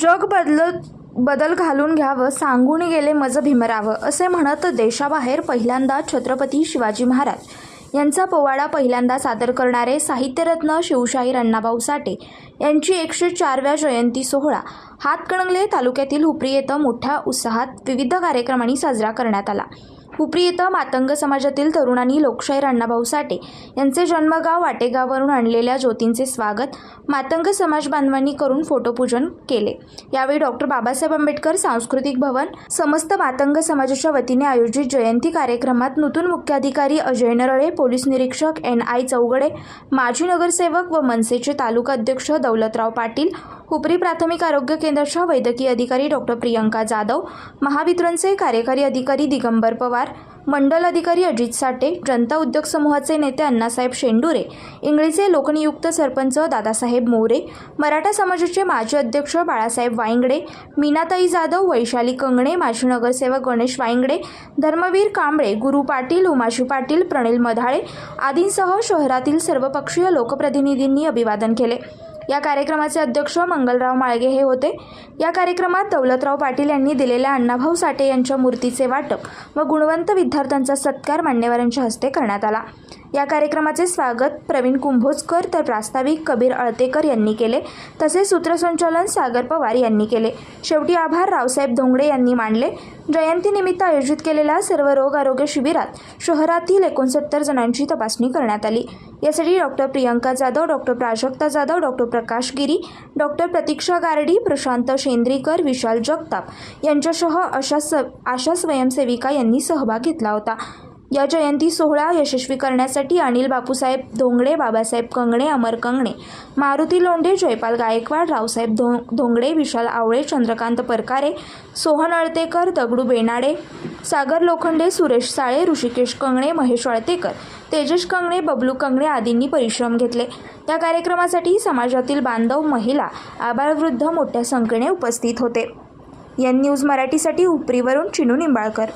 जग बदलत बदल घालून घ्यावं सांगून गेले मज भीमरावं असे म्हणत देशाबाहेर पहिल्यांदा छत्रपती शिवाजी महाराज. यांचा पोवाडा पहिल्यांदा सादर करणारे साहित्यरत्न शिवशाहीर अण्णाभाऊ साठे यांची एकशे चारव्या जयंती सोहळा. हातकणंगले तालुक्यातील हुपरी येथं मोठ्या उत्साहात विविध कार्यक्रमांनी साजरा करण्यात आला. हुपरी मातंग समाजातील तरुणांनी लोकशाहीर अण्णाभाऊ साठे यांचे जन्मगाव वाटेगाववरून आणलेल्या ज्योतींचे स्वागत मातंग समाज बांधवांनी करून फोटोपूजन केले. यावेळी डॉक्टर बाबासाहेब आंबेडकर सांस्कृतिक भवन समस्त मातंग समाजाच्या वतीने आयोजित जयंती कार्यक्रमात नूतन मुख्याधिकारी अजय नरळे पोलीस निरीक्षक एन आय चौगडे माजी नगरसेवक व मनसेचे तालुका अध्यक्ष दौलतराव पाटील हुपरी प्राथमिक आरोग्य केंद्राच्या वैद्यकीय अधिकारी डॉक्टर प्रियंका जाधव महावितरणचे कार्यकारी अधिकारी दिगंबर पवार मंडल अधिकारी अजित साठे जनता उद्योग समूहाचे नेते अण्णासाहेब शेंडुरे इंगळीचे लोकनियुक्त सरपंच दादासाहेब मोरे मराठा समाजाचे माजी अध्यक्ष बाळासाहेब वायंगडे मीनाताई जाधव वैशाली कंगणे माजी नगरसेवक गणेश वायंगडे धर्मवीर कांबळे गुरु पाटील उमाशी पाटील प्रणिल मधाळे आदींसह शहरातील सर्वपक्षीय लोकप्रतिनिधींनी अभिवादन केले. या कार्यक्रमाचे अध्यक्ष मंगलराव माळगे हे होते. या कार्यक्रमात दौलतराव पाटील यांनी दिलेल्या अण्णाभाऊ साठे यांच्या मूर्तीचे वाटप व गुणवंत विद्यार्थ्यांचा सत्कार मान्यवरांच्या हस्ते करण्यात आला. या कार्यक्रमाचे स्वागत प्रवीण कुंभोजकर तर प्रास्ताविक कबीर अळतेकर यांनी केले तसेच सूत्रसंचालन सागर पवार यांनी केले. शेवटी आभार रावसाहेब धोंगडे यांनी मांडले जयंतीनिमित्त आयोजित केलेल्या सर्व रोग आरोग्य शिबिरात शहरातील एकोणसत्तर जणांची तपासणी करण्यात आली. यासाठी doctor Priyanka Jadhav doctor Prajakta Jadhav doctor Prakash Giri doctor Pratiksha Gardi Prashant Shendrikar Vishal Jagtap यांच्यासह अशा स आशा स्वयंसेविका यांनी सहभाग घेतला होता. या जयंती सोहळा यशस्वी करण्यासाठी अनिल बापूसाहेब धोंगडे बाबासाहेब कंगणे अमर कंगणे मारुती लोंढे जयपाल गायकवाड रावसाहेब धो धोंगडे विशाल आवळे चंद्रकांत परकारे सोहन अळतेकर दगडू बेनाडे सागर लोखंडे सुरेश साळे ऋषिकेश कंगणे महेश अळतेकर तेजस कंगणे बबलू कंगणे आदींनी परिश्रम घेतले. या कार्यक्रमासाठी समाजातील बांधव महिला आबाळवृद्ध मोठ्या संख्येने उपस्थित होते. एन न्यूज मराठीसाठी उपरीवरून चिनू निंबाळकर.